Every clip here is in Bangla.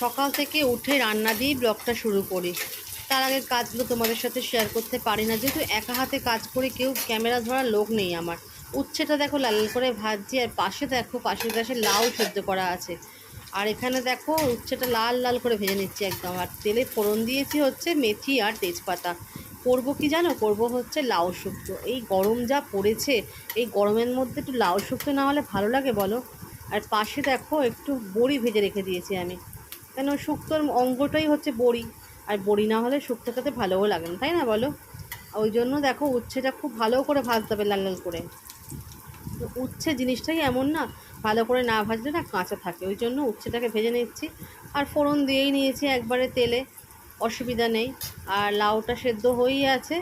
সকাল থেকে উঠে রান্না দিয়েই ব্লগটা শুরু করি। তার আগে কাজগুলো তোমাদের সাথে শেয়ার করতে পারি না, যেহেতু একা হাতে কাজ করি কেউ ক্যামেরা ধরার লোক নেই আমার। উচ্ছেটা দেখো লাল লাল করে ভাজছি, আর পাশে দেখো পাশের পাশে লাউ সেদ্ধ করা আছে। আর এখানে দেখো উচ্ছেটা লাল লাল করে ভেজে নিচ্ছি একদম। আর তেলে ফোড়ন দিয়েছি হচ্ছে মেথি আর তেজপাতা। করব কি জানো? করব হচ্ছে লাউ শুক্তো। এই গরম যা পড়েছে, এই গরমের মধ্যে একটু লাউ শুক্তো না হলে ভালো লাগে বলো? আর পাশে দেখো একটু বড়ি ভেজে রেখে দিয়েছি আমি। কেন শুক্তোর অঙ্গটাই হচ্ছে বড়ি। আর বড়ি না হলে শুক্তো খেতে ভালোও লাগে না, তাই না বলো? ওই জন্য দেখো উচ্ছেটা খুব ভালো করে ভাজতে হবে লাল লাল করে। উচ্ছে জিনিসটাই এমন না, ভালো করে না ভাজলে না কাঁচা থাকে। ওই জন্য উচ্ছেটাকে ভেজে নিচ্ছি। আর ফোড়ন দিয়েই নিয়েছি একবারে তেলে, অসুবিধা নেই। আর লাউটা সেদ্ধ হয়েই আছে,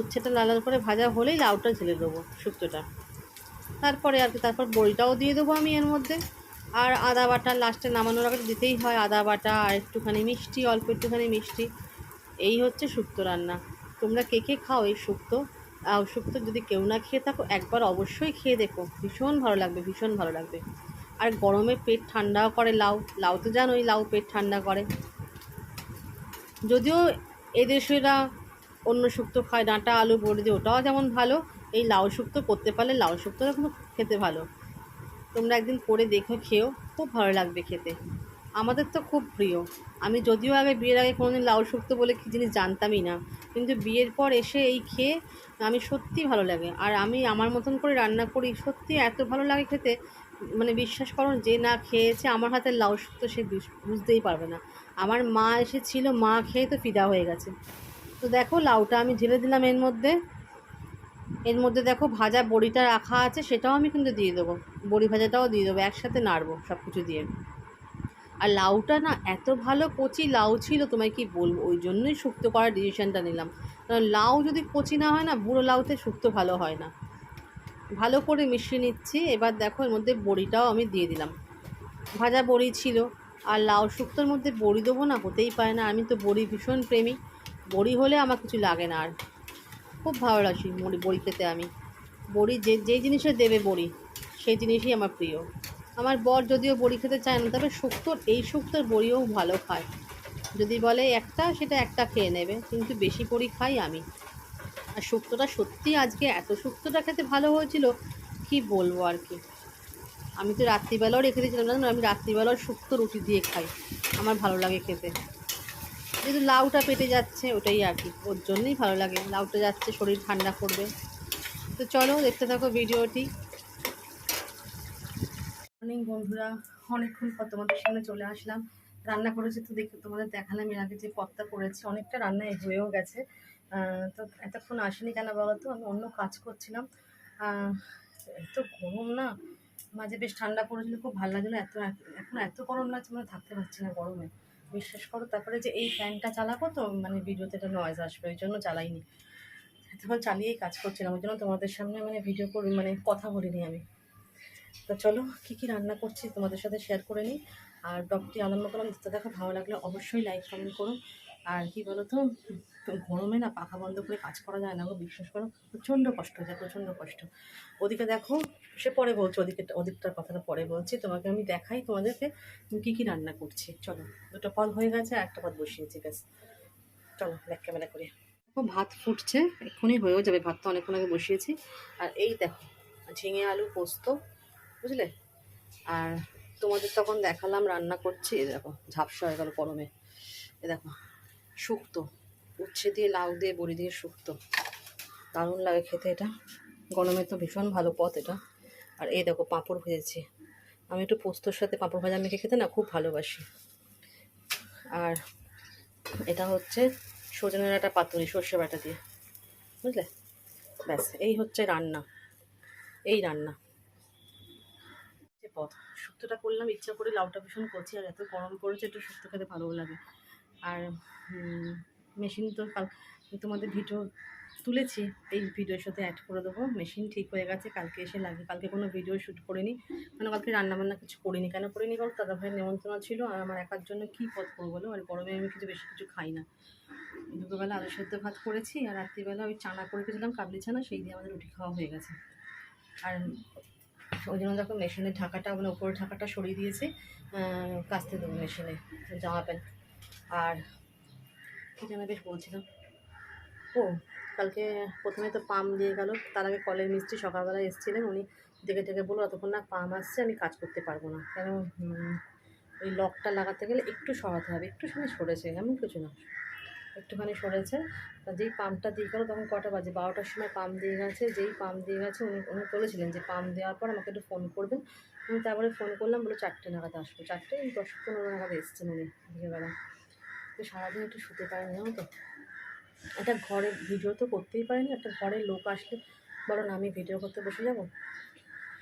উচ্ছেটা লাল লাল করে ভাজা হলেই লাউটা ঝেলে দেবো শুক্তোটা। তারপরে আর কি, তারপর বড়িটাও দিয়ে দেবো আমি এর মধ্যে। আর আদা বাটা লাস্টে নামানোর আগে দিতেই হয় আদা বাটা আর একটুখানি মিষ্টি, অল্প একটুখানি মিষ্টি। এই হচ্ছে শুক্তো রান্না। তোমরা কে কে খাও এই শুক্তো শুক্তো যদি কেউ না খেয়ে থাকো, একবার অবশ্যই খেয়ে দেখো। ভীষণ ভালো লাগবে, ভীষণ ভালো লাগবে। আর গরমে পেট ঠান্ডাও করে লাউ। লাউ তো জানোই, লাউ পেট ঠান্ডা করে। যদিও এদেশেরা অন্য শুক্তো খায়, ডাঁটা, আলু, বড়ি দিয়ে ওটাও যেমন ভালো, এই লাউ শুক্তো করতে পারলে লাউ শুক্তোটা কিন্তু খেতে ভালো। তোমরা একদিন করে দেখো খেও খুব ভালো লাগবে খেতে। আমাদের তো খুব প্রিয়। আমি যদিও আগে বিয়ের আগে কোনোদিন লাউ শুক্তো বলে কী জিনিস জানতামই না, কিন্তু বিয়ের পর এসে এই খেয়ে আমি সত্যি ভালো লাগে। আর আমি আমার মতন করে রান্না করি, সত্যি এত ভালো লাগে খেতে মানে বিশ্বাস করো যে না খেয়েছে আমার হাতে লাউ শুক্তো সে বুঝতেই পারবে না। আমার মা এসেছিল, মা খেয়ে তো ফিদা হয়ে গেছে। তো দেখো, লাউটা আমি ঢেলে দিলাম এর মধ্যে। এর মধ্যে দেখো ভাজা বড়িটা রাখা আছে, সেটাও আমি কিন্তু দিয়ে দেবো। বড়ি ভাজাটাও দিয়ে দেবো, একসাথে নাড়বো সব কিছু দিয়ে। আর লাউটা না এত ভালো কচি লাউ ছিল, তোমায় কি বলব? ওই জন্যই শুক্তো করার ডিসিশনটা নিলাম। কারণ লাউ যদি কচি না হয় না, বুড়ো লাউতে শুক্তো ভালো হয় না। ভালো করে মিশিয়ে নিচ্ছি, এবার দেখো এর মধ্যে বড়িটাও আমি দিয়ে দিলাম। ভাজা বড়ি ছিল, আর লাউ শুক্তোর মধ্যে বড়ি দেবো না, হতেই পারে না। আমি তো বড়ি ভীষণ প্রেমী, বড়ি হলে আমার কিছু লাগে না আর। খুব ভালো লাগছে বড়ি বড়ি খেতে আমি। বড়ি যে, যেই জিনিসে দেবে বড়ি, সেই জিনিসই আমার প্রিয়। আমার বর যদিও বড়ি খেতে চায় না, তবে শুক্তোর এই শুক্তোর বড়িও ভালো খায়। যদি বলে একটা, সেটা একটা খেয়ে নেবে, কিন্তু বেশি বড়ি খাই আমি। আর শুক্তোটা সত্যি আজকে এত শুক্তোটা খেতে ভালো হয়েছিল, কি বলব আর কি? আমি তো রাত্রিবেলাও রেখে দিয়েছিলাম, জানো? আমি রাত্রিবেলাও শুক্তো রুটি দিয়ে খাই। আমার ভালো লাগে খেতে। যেহেতু লাউটা পেটে যাচ্ছে, ওটাই আর কি। ওর জন্যই ভালো লাগে। লাউটা যাচ্ছে, শরীর ঠান্ডা করবে। তো চলো, দেখতে থাকো ভিডিওটি। অনেক বন্ধুরা, অনেকক্ষণ পর তোমাদের সামনে চলে আসলাম। রান্না করেছি তো দেখে তোমাদের দেখালাম, এর আগে যে পথটা করেছি, অনেকটা রান্না হয়েও গেছে। তো এতক্ষণ আসেনি কেন বলো তো আমি অন্য কাজ করছিলাম। এত গরম না? মাঝে বেশ ঠান্ডা পড়েছিল, খুব ভালো লাগছিল। এত, এখন এত গরম লাগছে মানে থাকতে পারছি না গরমে। বিশ্বাস করো, তারপরে যে এই ফ্যানটা চালাবো তো মানে ভিডিওতে একটা নয়েজ আসবে, ওই জন্য চালাইনি। তখন চালিয়েই কাজ করছিলাম, ওই জন্য তোমাদের সামনে মানে ভিডিও করি মানে কথা বলিনি আমি। তো চলো, কী কী রান্না করছি তোমাদের সাথে শেয়ার করে নিই। আর ব্লগটি আরম্ভ করলাম, দেখতে দেখো ভালো লাগলে অবশ্যই লাইক কমেন্ট করুন আর কি বলো তো গরমে না, পাখা বন্ধ করে কাজ করা যায় না গো, বিশ্বাস করো, প্রচণ্ড কষ্ট হয়ে যায় প্রচণ্ড কষ্ট। ওদিকে দেখো, সে পরে বলছি, ওদিকে ওদিকটার কথাটা পরে বলছি, তোমাকে আমি দেখাই তোমাদেরকে আমি কী কী রান্না করছি। চলো, দুটো পদ হয়ে গেছে একটা পদ বসিয়েছি, ব্যাস। চলো, ব্যাক ক্যামেরা করে। দেখো, ভাত ফুটছে, এক্ষুনি হয়েও যাবে ভাতটা অনেকক্ষণ আগে বসিয়েছি। আর এই দেখো, ঝিঙে আলু পোস্ত, বুঝলে? আর তোমাদের তখন দেখালাম রান্না করছি, এই দেখো, ঝাপসা হয়ে গেল গরমে এ দেখো, শুক্তো। উচ্ছে দিয়ে লাউ দিয়ে বড়ি দিয়ে শুক্তো। দারুণ লাগে খেতে এটা। গরমে তো ভীষণ ভালো পথ এটা। আর এই দেখো পাঁপড় ভেজেছি। আমি একটু পোস্তর সাথে পাঁপড় ভাজা মেখে খেতে না খুব ভালোবাসি। আর এটা হচ্ছে সজনের একটা পাতুরি, সর্ষে বাটা দিয়ে। বুঝলে? ব্যাস, এই হচ্ছে রান্না। এই রান্না। পথ। শুক্তোটা করলাম, ইচ্ছা করে লাউটা ভীষণ করছি, আর এত গরম পড়েছে, একটু শুক্তো খেতে ভালোও লাগে। আর মেশিন তো তোমাদের ভিডিও তুলেছি, এই ভিডিওর সাথে অ্যাড করে দেবো। মেশিন ঠিক হয়ে গেছে, কালকে এসে লাগে। কালকে কোনো ভিডিও শ্যুট করিনি। মানে কালকে রান্নাবান্না কিছু করিনি। কেন করিনি কারণ দাদা ভাইয়ের নেমন্ত্রণ ছিল আর আমার একার জন্য কী পথ করব বলো? আর গরমে আমি কিছু বেশি কিছু খাই না। দুপুরবেলা আলু সেদ্ধ ভাত করেছি আর রাত্রিবেলা ওই চানা করে গেছিলাম কাবলি চানা, সেই দিয়ে আমাদের রুটি খাওয়া হয়ে গেছে। আর ওই জন্য দেখো মেশিনের ঢাকাটা মানে উপরের ঢাকাটা সরিয়ে দিয়েছে কাচতে দেবো মেশিনে জামা প্যান্ট আর কী যেন বেশ বলছিলাম। ও, কালকে প্রথমে তো পাম দিয়ে গেল, তার আগে কলের মিস্ত্রি সকালবেলা এসেছিলেন, উনি দেখে দেখে বলল, অতক্ষণ না পাম আসছে, আমি কাজ করতে পারব না। কেন ওই লকটা লাগাতে গেলে একটু সরাতে হবে, একটুখানি সরেছে, এমন কিছু না। একটুখানি সরেছে, তা যেই পাম্পটা দিয়ে গেলো, তখন কটা বাজে? বারোটার সময় পাম্প দিয়ে গেছে, যেই পাম্প দিয়ে গেছে, উনি উনি বলেছিলেন যে পাম্প দেওয়ার পর আমাকে একটু ফোন করবেন। আমি তারপরে ফোন করলাম বলে চারটে নাগাদ আসব। চারটে দশ পনেরো নাগাদ এসছেন উনি, বিকেলবেলা। তো সারাদিন একটু শুতে পারেন তো? একটা ঘরে ভিডিও তো করতেই পারিনি একটা ঘরে লোক আসলে বলো না আমি ভিডিও করতে বসে যাব?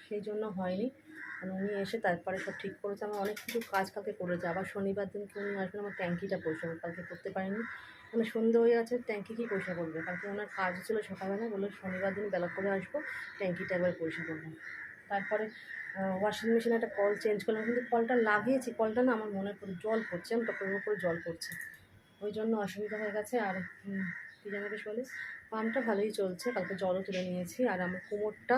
সেই জন্য হয়নি। মানে উনি এসে তারপরে সব ঠিক করেছে, আমার অনেক কিছু কাজ কালকে করেছে। আবার শনিবার দিনকে উনি আসবেন, আমার ট্যাঙ্কিটা পরিষ্কার কালকে করতে পারিনি। মানে সন্ধে হয়ে আছে ট্যাঙ্কি কি পরিষ্কার করবে? কালকে ওনার কাজ ছিল সকালবেলা বলল শনিবার দিন বেলা করে আসব, ট্যাঙ্কিটা একবার পরিষ্কার করব। তারপরে ওয়াশিং মেশিনে একটা কল চেঞ্জ করলাম, কিন্তু কলটা লাগিয়েছি, কলটা না আমার মনে পড়ে জল পড়ছে, আমি টপের উপরে জল পড়ছে। ওই জন্য অসুবিধা হয়ে গেছে, আর কী যেন বেশ বলে, পাম্পটা ভালোই চলছে, কালকে জলও তুলে নিয়েছি, আর আমার কোমরটা,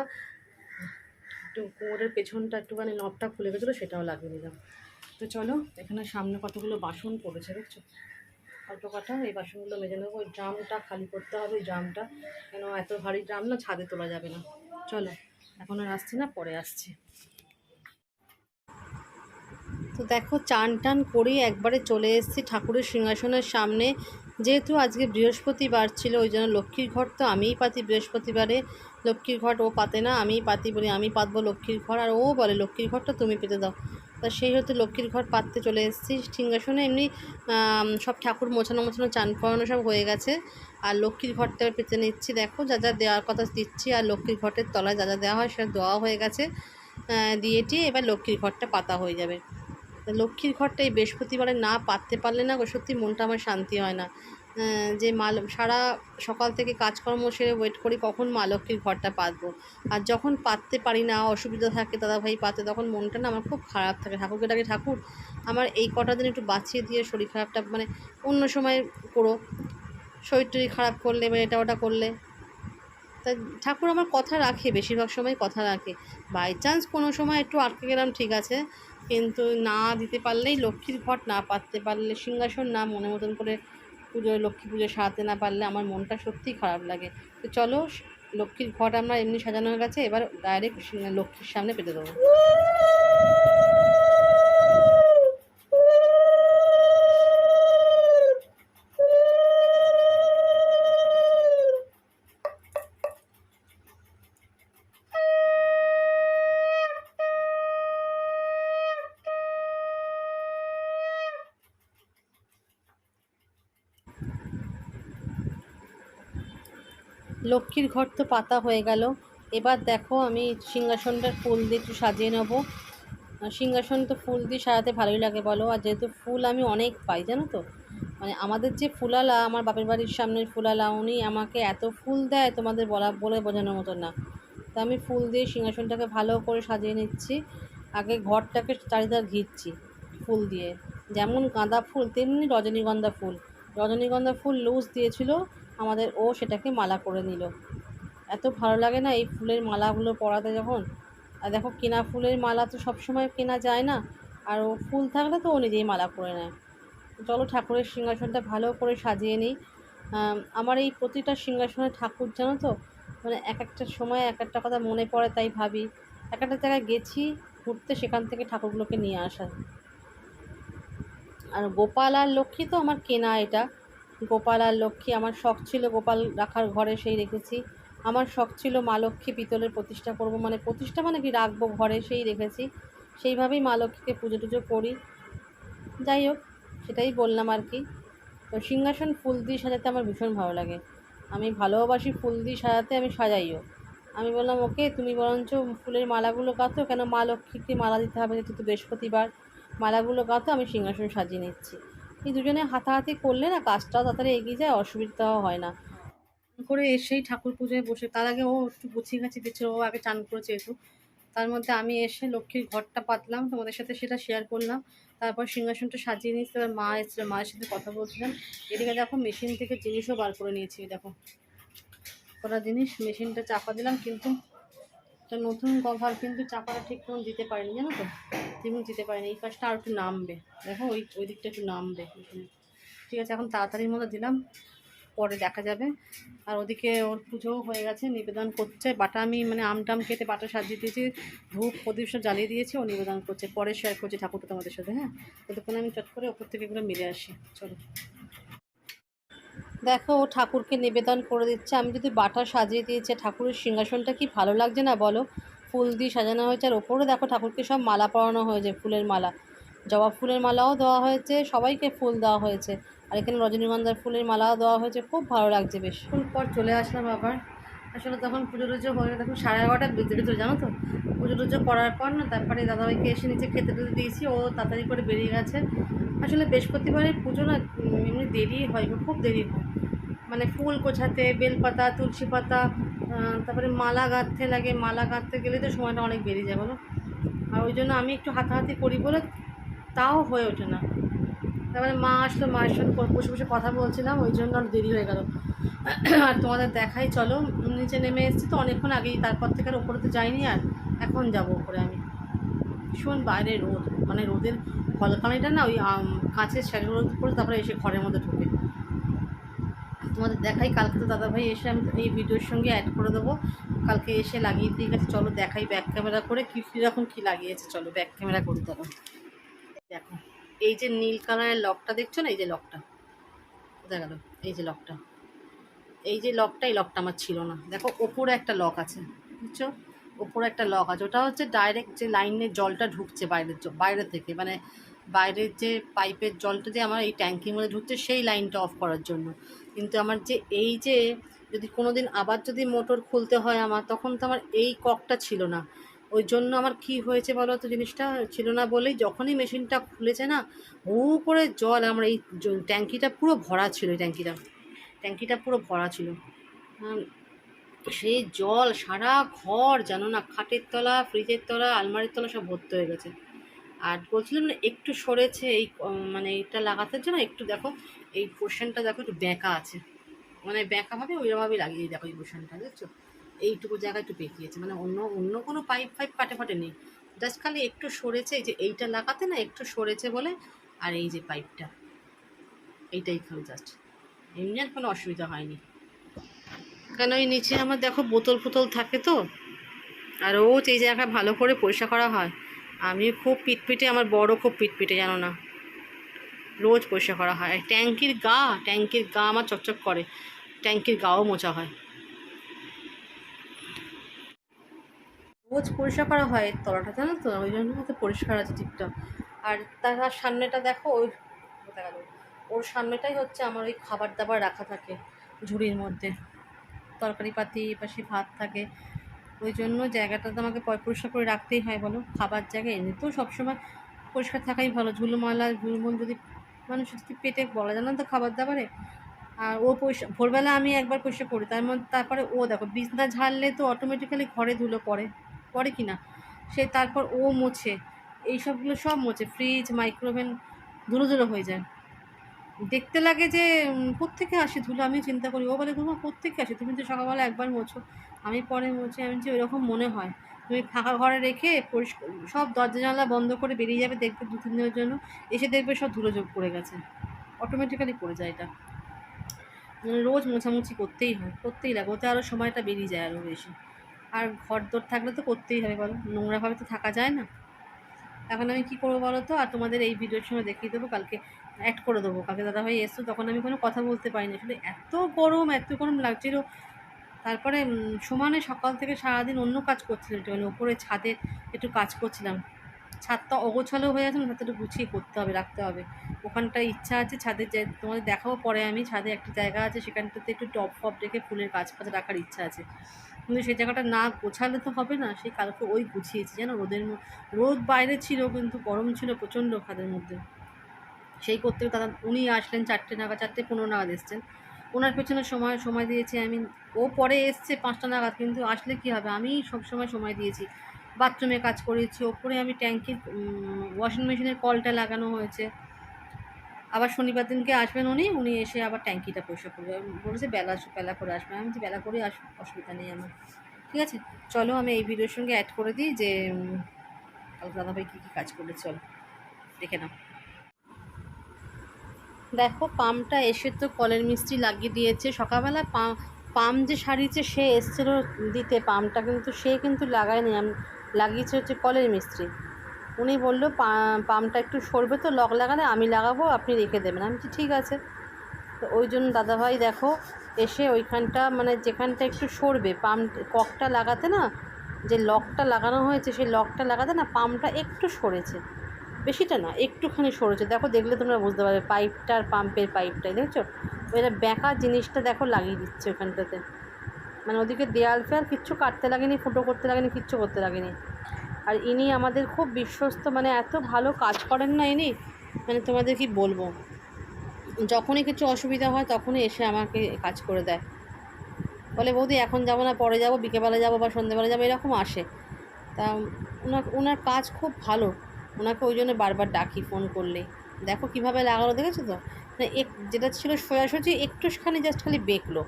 একটু কোমরের পেছনটা একটুখানি নবটা খুলে গেছিল, সেটাও লাগিয়ে নিলাম। তো চলো, এখানে সামনে কতগুলো বাসন পড়েছে দেখছ? অল্প কটা, এই বাসনগুলো মেজে নেব, ওই ড্রামটা খালি করতে হবে, ওই ড্রামটা, কেন এত ভারী ড্রাম না, ছাদে তোলা যাবে না। চলো। এখন আর আসছে না, পরে আসছে। তো দেখো, চান টান করেই একবারে চলে এসেছি ঠাকুরের সিংহাসনের সামনে। যেহেতু আজকে বৃহস্পতিবার ছিল, ওই জন্য লক্ষ্মীর ঘর তো আমিই পাতি বৃহস্পতিবারে। লক্ষ্মীর ঘর ও পাতে না আমি পাতি বলি, আমি পাতবো লক্ষ্মীর ঘর আর ও বলে, লক্ষ্মীর ঘরটা তুমি পেতে দাও। তা সেই হতে লক্ষ্মীর ঘর পাততে চলে এসেছি। সিংহাসনে এমনি সব ঠাকুর মোছানো মোছানো, চান করানো সব হয়ে গেছে। আর লক্ষ্মীর ঘরটা পেতে নিচ্ছি। দেখো, যা যা দেওয়ার কথা দিচ্ছি। আর লক্ষ্মীর ঘরের তলায় যা যা দেওয়া হয়, সেটা দেওয়া হয়ে গেছে। দিয়েটি এবার লক্ষ্মীর ঘরটা পাতা হয়ে যাবে। লক্ষ্মীর ঘরটা এই বৃহস্পতিবারে না পাততে পারলে না সত্যি মনটা আমার শান্তি হয় না। যে মা ল- সারা সকাল থেকে কাজকর্ম সেরে ওয়েট করি কখন মা লক্ষ্মীর ঘরটা পাতবো। আর যখন পাততে পারি না, অসুবিধা থাকে, দাদাভাই পাতে, তখন মনটা না আমার খুব খারাপ থাকে। ঠাকুরকে ডাকে, ঠাকুর, আমার এই কটা দিন একটু বাঁচিয়ে দিয়ে শরীর খারাপটা মানে অন্য সময় করো। শরীর টরীর খারাপ করলে বা এটা ওটা করলে। তা ঠাকুর আমার কথা রাখে, বেশিরভাগ সময় কথা রাখে। বাই চান্স কোনো সময় একটু আটকে গেলাম, ঠিক আছে। কিন্তু না দিতে পারলেই, লক্ষ্মীর ঘট না পাততে পারলে, সিংহাসন না মনে মতন করে পুজো, লক্ষ্মী পুজো সাজাতে না পারলে আমার মনটা সত্যিই খারাপ লাগে। তো চলো, লক্ষ্মীর ঘট আমরা এমনি সাজানোর হয়ে গেছে, এবার ডাইরেক্ট লক্ষ্মীর সামনে পেতে দেবো। লক্ষ্মীর ঘর তো পাতা হয়ে গেল। এবার দেখো আমি সিংহাসনটা ফুল দিয়ে একটু সাজিয়ে নেব। সিংহাসন তো ফুল দিয়ে সাজাতে ভালোই লাগে বলো। আর যেহেতু ফুল আমি অনেক পাই, জানো তো? মানে আমাদের যে ফুলালা, আমার বাপের বাড়ির সামনের ফুলালা, উনি আমাকে এত ফুল দেয় তোমাদের বলা, বলে বোঝানোর মতো না। তা আমি ফুল দিয়ে সিংহাসনটাকে ভালো করে সাজিয়ে নিচ্ছি। আগে ঘরটাকে চারিধার ঘিরছি ফুল দিয়ে। যেমন গাঁদা ফুল, তেমনি রজনীগন্ধা ফুল। রজনীগন্ধা ফুল লুজ দিয়েছিল। আমাদের ও সেটাকে মালা করে নিল। এত ভালো লাগে না এই ফুলের মালাগুলো পরাতে যখন? আর দেখো কেনা ফুলের মালা তো সবসময় কেনা যায় না, আর ও ফুল থাকলে তো ও নিজেই মালা করে নেয়। চলো ঠাকুরের সিংহাসনটা ভালো করে সাজিয়ে নিই। আমার এই প্রতিটা সিংহাসনে ঠাকুর জানো তো? মানে এক একটা সময় এক একটা কথা মনে পড়ে তাই ভাবি। এক একটা জায়গায় গেছি, ঘুরতে সেখান থেকে ঠাকুরগুলোকে নিয়ে আসা। আর গোপাল আর লক্ষ্মী তো আমার কেনা এটা। গোপাল আর লক্ষ্মী, আমার শখ ছিল গোপাল রাখার ঘরে সেই রেখেছি। আমার শখ ছিল মা লক্ষ্মী পিতলের প্রতিষ্ঠা করব মানে প্রতিষ্ঠা মানে কি রাখব ঘরে সেই রেখেছি। সেইভাবেই মা লক্ষ্মীকে পুজো টুজো করি। যাই হোক, সেটাই বললাম আর কি। তো সিংহাসন ফুল দিয়ে সাজাতে আমার ভীষণ ভালো লাগে। আমি ভালোবাসি ফুল দিয়ে সাজাতে, আমি সাজাইও। আমি বললাম, ওকে, তুমি বরঞ্চ ফুলের মালাগুলো গাঁথো কেন মা লক্ষ্মীকে মালা দিতে হবে? যেহেতু বৃহস্পতিবার। মালাগুলো গাঁথো আমি সিংহাসন সাজিয়ে নিচ্ছি। এই দুজনে হাতাহাতি করলে না কাজটা তাড়াতাড়ি এগিয়ে যায়, অসুবিধাও হয় না। করে এসেই ঠাকুর পুজোয় বসে, তার আগে ও একটু গুছিয়ে গাছি দিচ্ছিল ও আগে চান করেছে একটু তার মধ্যে আমি এসে লক্ষ্মীর ঘরটা পাতলাম, তোমাদের সাথে সেটা শেয়ার করলাম। তারপর সিংহাসনটা সাজিয়ে নিয়েছি এবার মা এসেছিল, মায়ের সাথে কথা বলছিলাম। এদিকে দেখো মেশিন থেকে জিনিসও বার করে নিয়েছি দেখো। কটা জিনিস মেশিনটা চাপা দিলাম, কিন্তু একটা নতুন কভার কিন্তু চাপাটা ঠিক মতন দিতে পারিনি, জানো তো? হাতিমুখ যেতে পারিনি। এই পাশটা আর একটু নামবে। দেখো, ওই ওই দিকটা একটু নামবে ঠিক আছে, এখন তাড়াতাড়ির মতো দিলাম। পরে দেখা যাবে। আর ওদিকে ওর পুজোও হয়ে গেছে, নিবেদন করছে। বাটা আমি মানে আমটাম কেটে বাটা সাজিয়ে দিয়েছি। ধূপ, প্রদীপ সব জ্বালিয়ে দিয়েছি, ও নিবেদন করছে। পরে শেয়ার করছি ঠাকুরটা তোমাদের সাথে হ্যাঁ? ততক্ষণ আমি চট করে ওপর থেকে এগুলো মিলে আসি। চলো। দেখো, ও ঠাকুরকে নিবেদন করে দিচ্ছে। আমি যদি বাটা সাজিয়ে দিয়েছে, ঠাকুরের সিংহাসনটা কি ভালো লাগছে না বলো? ফুল দিয়ে সাজানো হয়েছে, আর ওপরে দেখো ঠাকুরকে সব মালা পরানো হয়েছে, ফুলের মালা। জবা ফুলের মালাও দেওয়া হয়েছে, সবাইকে ফুল দেওয়া হয়েছে। আর এখানে রজনীগন্ধার ফুলের মালাও দেওয়া হয়েছে, খুব ভালো লাগছে বেশ। ফুল পর চলে আসলাম আবার। আসলে তখন পুজো টুজো হয়ে তখন সাড়ে এগারোটা বেজে গেছিল জানো তো? পুজো টুজো করার পর না, তারপরে দাদাভাইকে এসে নিচে খেতে টেতে দিয়েছি, ও তাড়াতাড়ি করে বেরিয়ে গেছে। আসলে বৃহস্পতিবারের পুজো না এমনি দেরি হয় খুব দেরি হয়। মানে ফুল গোছাতে, বেলপাতা তুলসী পাতা তারপরে মালা গাঁথতে লাগে। মালা গাঁথতে গেলে তো সময়টা অনেক বেরিয়ে যায়, বলো? আর ওই জন্য আমি একটু হাতাহাতি করি বলে তাও হয়ে ওঠে না। তারপরে মা আসলো মায়ের সঙ্গে বসে বসে কথা বলছিলাম, ওই জন্য আর দেরি হয়ে গেল। আর তোমাদের দেখাই, চলো। নিচে নেমে এসেছি তো অনেকক্ষণ আগেই, তারপর থেকে আর ওপরে তো যাইনি আর এখন যাব ওপরে আমি। ভীষণ বাইরে রোদ মানে রোদের ফলকানিটা না ওই কাঁচের শাড়ির রোদ পরে তারপরে এসে ঘরের মধ্যে ঢুকে তোমাদের দেখাই, কালকে তো দাদাভাই এসে আমি এই ভিডিওর সঙ্গে অ্যাড করে দেবো। কালকে এসে লাগিয়ে দিয়ে গেছে, চলো দেখাই ব্যাক ক্যামেরা করে কী, কীরকম কী লাগিয়েছে, চলো ব্যাক ক্যামেরা করে দেবো দেখো, এই যে নীল কালারের লকটা দেখছ না, এই যে লকটা দেখা গেল? এই যে লকটা এই যে লকটা এই লকটা আমার ছিল না। দেখো, ওপরে একটা লক আছে, বুঝছ? ওপরে একটা লক আছে। ওটা হচ্ছে ডাইরেক্ট যে লাইনের জলটা ঢুকছে বাইরের বাইরে থেকে। মানে বাইরের যে পাইপের জলটা যে আমার এই ট্যাঙ্কির মধ্যে ঢুকছে, সেই লাইনটা অফ করার জন্য। কিন্তু আমার যে এই যে যদি কোনো দিন আবার যদি মোটর খুলতে হয় আমার, তখন তো আমার এই ককটা ছিল না। ওই জন্য আমার কি হয়েছে বলো তো জিনিসটা? ছিল না বলেই যখনই মেশিনটা খুলেছে না, হু করে জল আমার এই ট্যাঙ্কিটা পুরো ভরা ছিল, এই ট্যাঙ্কিটা। ট্যাঙ্কিটা পুরো ভরা ছিল। সেই জল সারা ঘর জানো না খাটের তলা, ফ্রিজের তলা, আলমারির তলা সব ভর্তি হয়ে গেছে। আর বলছিলাম না, একটু সরেছে এই মানে এটা লাগাতে জন্য একটু দেখো, এই পোর্শনটা দেখো, একটু বেঁকা আছে। মানে বেঁকাভাবে ওইরকমভাবে লাগিয়ে দেখো এই পোর্শনটা দেখছ এইটুকু জায়গা একটু বেঁকিয়েছে মানে অন্য অন্য কোনো পাইপ ফাইপ ফাটে ফাটে নেই। জাস্ট খালি একটু সরেছে, এই যে এইটা লাগাতে না, একটু সরেছে বলে, আর এই যে পাইপটা, এইটাই খালি জাস্ট। এমনি আর কোনো অসুবিধা হয়নি। কেন ওই নিচে আমার দেখো বোতল ফোতল থাকে তো, আর রোজ এই জায়গা ভালো করে পরিষ্কার করা হয়। আমি খুব পিটপিটে, আমার বড় খুব পিটপিটে, জানো না। রোজ পরিষ্কার করা হয়। ট্যাঙ্কির গা ট্যাঙ্কির গা আমার চকচক করে। ট্যাঙ্কির গাও মোছা হয়। রোজ পরিষ্কার করা হয় তলাটা, জানো তো? ওই জন্য হয়তো পরিষ্কার আছে ঠিকঠাক আর তার সামনেটা দেখো, ওই ওর সামনেটাই হচ্ছে আমার ওই খাবার দাবার রাখা থাকে ঝুড়ির মধ্যে। তরকারি পাতি পাশে ভাত থাকে। ওই জন্য জায়গাটা তো আমাকে পরিষ্কার করে রাখতেই হয়, বলো? খাবার জায়গা এমনিতেও সবসময় পরিষ্কার থাকাই ভালো। ঝুলুমালা ঝুলমুল যদি মানুষ যদি পেটে বলা যায় না তো খাবার দাবারে? আর ও পরিষ্কার ভোরবেলা আমি একবার পরিষ্কার করি, তার মধ্যে তারপরে ও দেখো, বিছনা ঝাড়লে তো অটোমেটিক্যালি ঘরে ধুলো পড়ে। পড়ে কি না? সে তারপর ও মোছে এই সবগুলো সব মোছে ফ্রিজ মাইক্রোওভেন ধুলো ধুলো হয়ে যায়। দেখতে লাগে যে কোত্থেকে আসে ধুলো? আমি চিন্তা করি। ও বলে তোমার কোত্থেকে আসে? তুমি তো সকালবেলা একবার মোছো। আমি পরে মোছি। আমি যে ওইরকম মনে হয়। তুমি ফাঁকা ঘরে রেখে পরিষ্কার সব দরজা জানলা বন্ধ করে বেরিয়ে যাবে দেখবে দু, তিন দিনের জন্য। এসে দেখবে সব ধুলো যোগ পড়ে গেছে। অটোমেটিক্যালি পড়ে যায় এটা। মানে রোজ মোছামুছি করতেই হয়। করতেই লাগে। ওতে আরও সময়টা বেরিয়ে যায় আরও বেশি। আর ঘর দোর থাকলে তো করতেই হবে বলো। নোংরাভাবে তো থাকা যায় না। এখন আমি কী করব বলো তো? আর তোমাদের এই ভিডিওর সময় দেখিয়ে দেবো। কালকে অ্যাড করে দেবো। কালকে দাদাভাই এসছো, তখন আমি কোনো কথা বলতে পারিনি। আসলে এত গরম এত গরম লাগছিল। তারপরে সমানে সকাল থেকে সারাদিন অন্য কাজ করছিলাম, একটু মানে ওপরে ছাদে একটু কাজ করছিলাম। ছাদটা অগোছালো হয়ে আছে ছাদটা একটু গুছিয়ে করতে হবে, রাখতে হবে। ওখানটায় ইচ্ছা আছে ছাদের যে, তোমাদের দেখাবো পরে আমি, ছাদে একটা জায়গা আছে, সেখানটাতে একটু টপ ফপ রেখে ফুলের গাছ ফাছ রাখার ইচ্ছা আছে। কিন্তু সেই জায়গাটা না গোছালে তো হবে না, সেই কালকে ওই গুছিয়েছি, জানো? রোদের রোদ বাইরে ছিল, কিন্তু গরম ছিল প্রচণ্ড খাদের মধ্যে। সেই করতে তারা, উনি আসলেন চারটে নাগাদ, চারটে পনেরো নাগাদ এসছেন। ওনার পেছনে সময় সময় দিয়েছি আমি ও পরে এসছে পাঁচটা নাগাদ, কিন্তু আসলে কি হবে? আমি সব সময় দিয়েছি। বাথরুমে কাজ করেছি, ওপরে আমি ট্যাঙ্কির ওয়াশিং মেশিনের কলটা লাগানো হয়েছে। আবার শনিবার দিনকে আসবেন উনি উনি এসে আবার ট্যাঙ্কিটা পরিষ্কার করবে। বলেছে, বেলা বেলা করে আসবেন আমি বেলা করে আস অসুবিধা নেই আমার। ঠিক আছে? চলো, আমি এই ভিডিওর সঙ্গে অ্যাড করে দিই যে দাদাভাই কী কী কাজ করে চল, দেখে নাও। দেখো পাম্পটা এসে তো কলের মিস্ত্রি লাগিয়ে দিয়েছে। সকালবেলা পাম পাম্প যে সারিয়েছে, সে এসেছিল দিতে। পাম্পটা কিন্তু, সে কিন্তু লাগায়নি। লাগিয়েছে হচ্ছে কলের মিস্ত্রি। উনি বলল, পা- পাম্পটা একটু সরবে তো, লক লাগালে আমি লাগাবো, আপনি রেখে দেবেন। আমি ঠিক আছে। তো ওই জন্য দাদাভাই দেখো, এসে ওইখানটা মানে যেখানটা একটু সরবে পাম্প ককটা লাগাতে না, যে লকটা লাগানো হয়েছে, সেই লকটা লাগাতে না পাম্পটা একটু সরেছে। বেশিটা না, একটুখানি সরেছে দেখো, দেখলে তোমরা বুঝতে পারবে পাইপটা আর পাম্পের পাইপটাই, দেখছ? ওইটা বেঁকা জিনিসটা দেখো লাগিয়ে দিচ্ছে ওখানটাতে। মানে ওদিকে দেয়াল ফেয়াল কিচ্ছু কাটতে লাগেনি, ফুটো করতে লাগেনি, কিচ্ছু করতে লাগেনি। আর ইনি আমাদের খুব বিশ্বস্ত মানে এত ভালো কাজ করেন না ইনি মানে তোমাদের কি বলব? যখনই কিছু অসুবিধা হয়, তখনই এসে আমাকে কাজ করে দেয়। বলে, বৌদি, এখন যাব না, পরে যাব, বিকেলবেলা যাব বা সন্ধ্যেবেলা যাব, এরকম আসে। তা ওনার ওনার কাজ খুব ভালো। ওনাকে ওই জন্য বারবার ডাকি ফোন করলে। দেখো কীভাবে লাগালো, দেখেছ তো? মানে এক, যেটা ছিল সোজাসুজি, একটুখানি জাস্ট খালি বেঁকলো।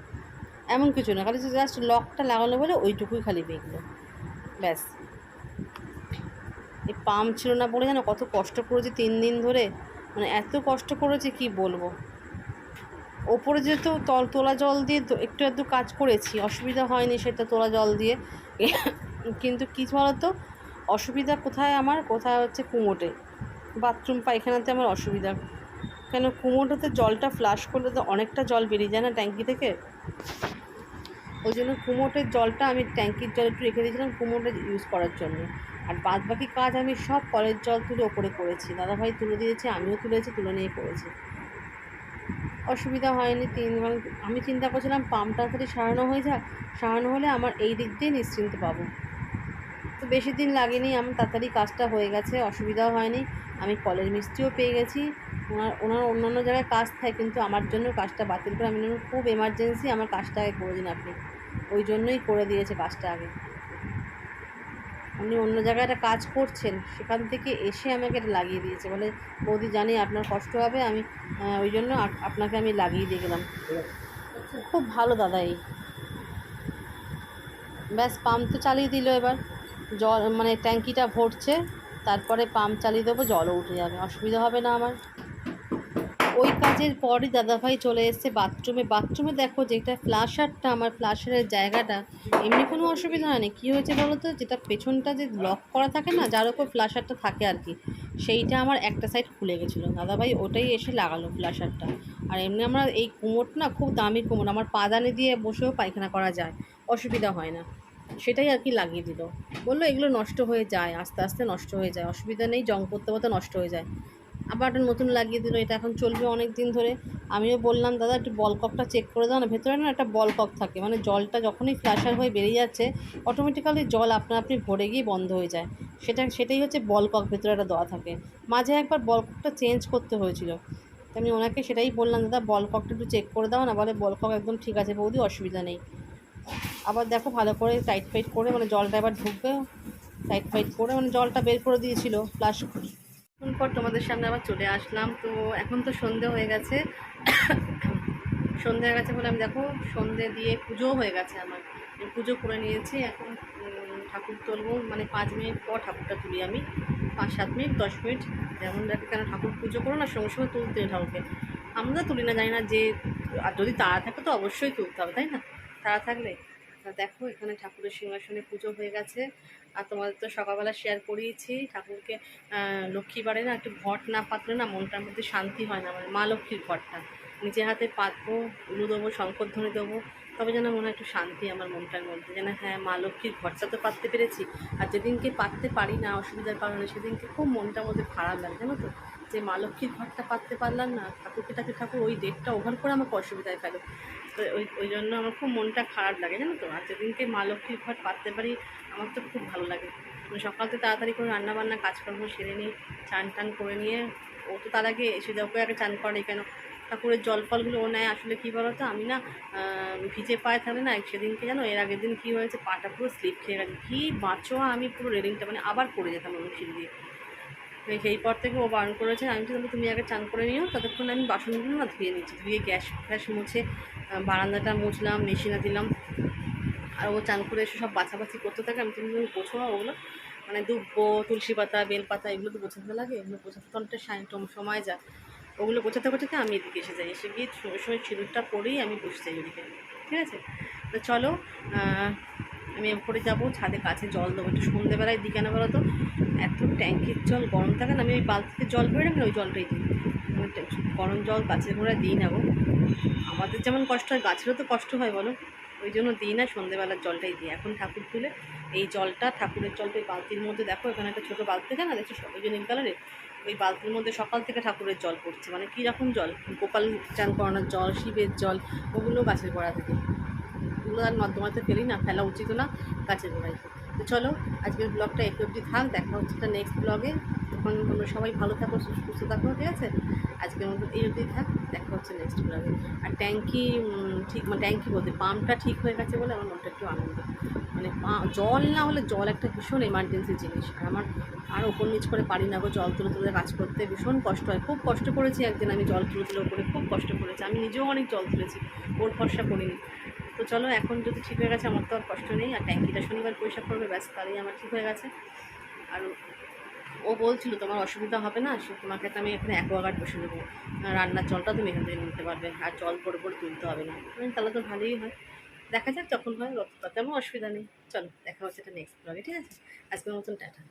এমন কিছু না, খালি জাস্ট লকটা লাগালো বলে ওইটুকুই খালি বেঁকলো। ব্যাস। এই পাম্প ছিল না বলে জানো কত কষ্ট করেছি তিন দিন ধরে। মানে এত কষ্ট করেছি, কি বলব? ওপরে যেহেতু তল, তোলা জল দিয়ে একটু একটু কাজ করেছি, অসুবিধা হয়নি সেটা তোলা জল দিয়ে। কিন্তু কী বলতো? অসুবিধা কোথায় আমার? কোথায় হচ্ছে কুমোটে। বাথরুম, পায়খানাতে আমার অসুবিধা। কেন কুমোটোতে জলটা ফ্লাশ করলে তো অনেকটা জল বেরিয়ে যায় না ট্যাঙ্কি থেকে? ওই জন্য কুমোটের জলটা আমি ট্যাঙ্কির জল একটু রেখে দিয়েছিলাম কুমোটে ইউজ করার জন্য। আর বাদ বাকি কাজ আমি সব কলের জল তুলে ওপরে করেছি। দাদাভাই তুলে দিয়েছে, আমিও তুলেছি, তুলে নিয়ে করেছি। অসুবিধা হয়নি, তিন আমি চিন্তা করছিলাম পাম্পটা তাড়াতাড়ি সারানো হয়ে যাক। সারানো হলে আমার এই দিক দিয়ে নিশ্চিন্ত পাবো। বেশি দিন লাগেনি আমার তাড়াতাড়ি কাজটা হয়ে গেছে, অসুবিধাও হয়নি। আমি কলের মিস্ত্রিও পেয়ে গেছি। ওনার ওনার অন্যান্য জায়গায় কাজ থাকে, কিন্তু আমার জন্য কাজটা বাতিল করে আমি খুব এমার্জেন্সি আমার কাজটা আগে করে দিন আপনি। ওই জন্যই করে দিয়েছে কাজটা আগে। উনি অন্য জায়গায় একটা কাজ করছেন, সেখান থেকে এসে আমাকে এটা লাগিয়ে দিয়েছে। বলে, বৌদি, জানি আপনার কষ্ট হবে, আমি ওই জন্য আপনাকে আমি লাগিয়ে দিয়ে গেলাম। খুব ভালো দাদা এই। ব্যাস, পাম্প তো চালিয়ে দিল এবার। জল মানে ট্যাঙ্কিটা ভরছে, তারপরে পাম্প চালিয়ে দেবো, জলও উঠে যাবে, অসুবিধা হবে না আমার। ওই কাজের পরই দাদাভাই চলে এসছে বাথরুমে। বাথরুমে দেখো যেটা ফ্লাশারটা, আমার ফ্লাশারের জায়গাটা, এমনি কোনো অসুবিধা হয়নি। কী হয়েছে বলো তো? যেটা পেছনটা যে লক করা থাকে না, যার ওপর ফ্লাশারটা থাকে আর কি, সেইটা আমার একটা সাইড খুলে গেছিল। দাদাভাই ওটাই এসে লাগালো ফ্লাশারটা। আর এমনি আমরা এই কুমোট না, খুব দামি কুমোট আমার পাদানি দিয়ে বসেও পায়খানা করা যায়, অসুবিধা হয় না। সেটাই আর কি লাগিয়ে দিল। বলল, এগুলো নষ্ট হয়ে যায়, আস্তে আস্তে নষ্ট হয়ে যায়, অসুবিধা নেই, জং করতে করতে নষ্ট হয়ে যায়। আবার একটা নতুন লাগিয়ে দিল, এটা এখন চলবে অনেক দিন ধরে। আমিও বললাম, দাদা, একটু বলককটা চেক করে দাও না, ভেতরে না একটা বলকক থাকে মানে জলটা যখনই ফ্ল্যাশার হয়ে বেরিয়ে যাচ্ছে অটোমেটিক্যালি জল আপনা আপনি ভরে গিয়ে বন্ধ হয়ে যায়। সেটা, সেটাই হচ্ছে বল বলকক ভেতরে একটা দেওয়া থাকে। মাঝে একবার বল বলককটা চেঞ্জ করতে হয়েছিল। আমি ওনাকে সেটাই বললাম, দাদা বলককটা একটু চেক করে দাও না, বলে বলকক একদম ঠিক আছে, বৌদি, অসুবিধা নেই। আবার দেখো ভালো করে টাইট ফাইট করে মানে জলটা এবার ঢুকবে টাইট ফাইট করে মানে জলটা বের করে দিয়েছিল প্লাস কিছুক্ষণ পর তোমাদের সামনে আবার চলে আসলাম। তো এখন তো সন্ধে হয়ে গেছে। সন্ধে হয়ে গেছে বলে আমি দেখো সন্ধে দিয়ে পুজোও হয়ে গেছে আমার। পুজো করে নিয়েছি। এখন ঠাকুর তুলবো। মানে পাঁচ মিনিট পর ঠাকুরটা তুলি আমি। পাঁচ, সাত মিনিট, দশ মিনিট। যেমন দেখে কেন ঠাকুর পুজো করো না, সঙ্গে সঙ্গে তুলতে ঠাকুরকে আমরা তুলি না, জানি না যে, আর যদি তাড়া থাকে তো অবশ্যই তুলতে হবে, তাই না? তাড়া থাকলে? দেখো, এখানে ঠাকুরের সিংহাসনে পুজো হয়ে গেছে। আর তোমাদের তো সকালবেলা শেয়ার করিয়েছি। ঠাকুরকে লক্ষ্মী বাড়ে না একটু ঘট না পাতলে না মনটার মধ্যে শান্তি হয় না। মানে মা লক্ষ্মীর ঘরটা নিজে হাতে পাতবো, উলু দেবো শঙ্করধ্বনি দেবো, তবে যেন মনে হয় একটু শান্তি আমার মনটার মধ্যে। যেন হ্যাঁ মা লক্ষ্মীর ঘরটা তো পাততে পেরেছি। আর যেদিনকে পাততে পারি না, অসুবিধার কারণে সেদিনকে খুব মনটার মধ্যে খারাপ লাগে, জানো তো? যে মা লক্ষ্মীর ঘরটা পাততে পারলাম না, ঠাকুরকে টাকে ঠাকুর ওই ডেটটা ওভার করে আমাকে অসুবিধায় ফেলো। তো ওই ওই জন্য আমার খুব মনটা খারাপ লাগে, জানো তো? আর যেদিনকে মা লক্ষ্মীর ঘর পাততে পারি, আমার তো খুব ভালো লাগে। আমি সকালতে তাড়াতাড়ি করে রান্নাবান্না, কাজকর্ম সেরে নিই চান টান করে নিয়ে, ও তো তার আগে এসে যাও যাওয়ার আগে চান করে কেন? ঠাকুরের জল ফলগুলো ও নেয়, আসলে কী বলো তো আমি না ভিজে পায়ে থাকলে না, সেদিনকে জানো, এর আগের দিন কী হয়েছে, পাটা পুরো স্লিপ খেয়ে গেছে। কী বাঁচোয়া আমি পুরো রেলিংটা মানে আবার পড়ে যেতাম আমি সিঁড়ি দিয়ে। সেই পর থেকে ও বারণ করেছে। আমি তো তুমি আগে চান করে নিও, ততক্ষণ আমি বাসনগুলো না ধুয়ে নিচ্ছি। ধুয়ে গ্যাস ফ্যাস মুছে বারান্দাটা মুছলাম, মেশিনে দিলাম। আর ও চান করে এসে সব বাছাবাছি করতে থাকে। আমি তুমি পোছো না ওগুলো? মানে দুব্বো, তুলসী পাতা বেল পাতা এগুলো তো গোছাতে লাগে। এগুলো গোছাতে তো অনেকটা সময় যায়। ওগুলো গোছাতে গোছাতে আমি এদিকে এসে যাই। এসে গিয়ে সময় সিঁদুরটা পরেই আমি বসে যাই ওদিকে। ঠিক আছে? তো চলো আমি উপরে যাব ছাদে কাছে জল দেবো একটু সন্ধ্যেবেলায় দিই কেন বলো তো। এত ট্যাঙ্কির জল গরম থাকে না আমি ওই বালতিতে জল ভরে রাখি না, ওই জলটাই দিই। গরম জল গাছের গোড়ায় দিই না গো। আমাদের যেমন কষ্ট হয় গাছেরও তো কষ্ট হয় বলো। ওই জন্য দিই না সন্ধ্যেবেলার জলটাই দিই। এখন ঠাকুর তুলে এই জলটা ঠাকুরের জলটা এই বালতির মধ্যে দেখো এখানে একটা ছোটো বালতি থাকে না দেখছ? সবাই যে নীল কালারের ওই বালতির মধ্যে সকাল থেকে ঠাকুরের জল পড়ছে। মানে কীরকম জল? গোপাল চান করানোর জল শিবের জল ওগুলো গাছের গোড়া থেকে। ওগুলো আর ফেলি না, ফেলা উচিত না, গাছের গোড়ায়। তো চলো, আজকের ব্লগটা একটু অবধি থাক, দেখা হচ্ছে একটা নেক্সট ব্লগে তখন তোমরা সবাই ভালো থাকো, সুস্থ থাকো, ঠিক আছে? আজকের মতো এই অবধি থাক, দেখা হচ্ছে নেক্সট ব্লগে আর ট্যাঙ্কি ঠিক মানে ট্যাঙ্কি বলতে, পাম্পটা ঠিক হয়ে গেছে বলে আমার মনটা একটু আনন্দ। মানে জল না হলে জল একটা ভীষণ এমার্জেন্সি জিনিস। আর আমার, আর ওপর নিচ করে পারি না গো, জল তুলে তুলে কাজ করতে, ভীষণ কষ্ট হয়। খুব কষ্ট করেছি একদিন আমি জল তুলে তুলে করে খুব কষ্ট করেছি। আমি নিজেও অনেক জল তুলেছি, ওর ভরসা করিনি। চলো, এখন যদি ঠিক হয়ে গেছে, আমার তো আর কষ্ট নেই, আর ট্যাঙ্কিটা শনিবার পরিষ্কার করবে, ব্যাস, তাহলেই আমার ঠিক হয়ে গেছে। আর ও বলছিল, তোমার অসুবিধা হবে না, সে তোমাকে তো আমি এখানে অ্যাকোয়াগার্ড বসে দেবো। রান্নার জলটা তুমি এখান থেকে নিতে পারবে, আর জল পরে পরে তুলতে হবে না। তাহলে তো ভালোই হয়। দেখা যাক যখন হয় তাতে আমার অসুবিধা নেই। চলো, দেখা হচ্ছে এটা নেক্সট ব্লগে ঠিক আছে? আজকের মতন টাটা।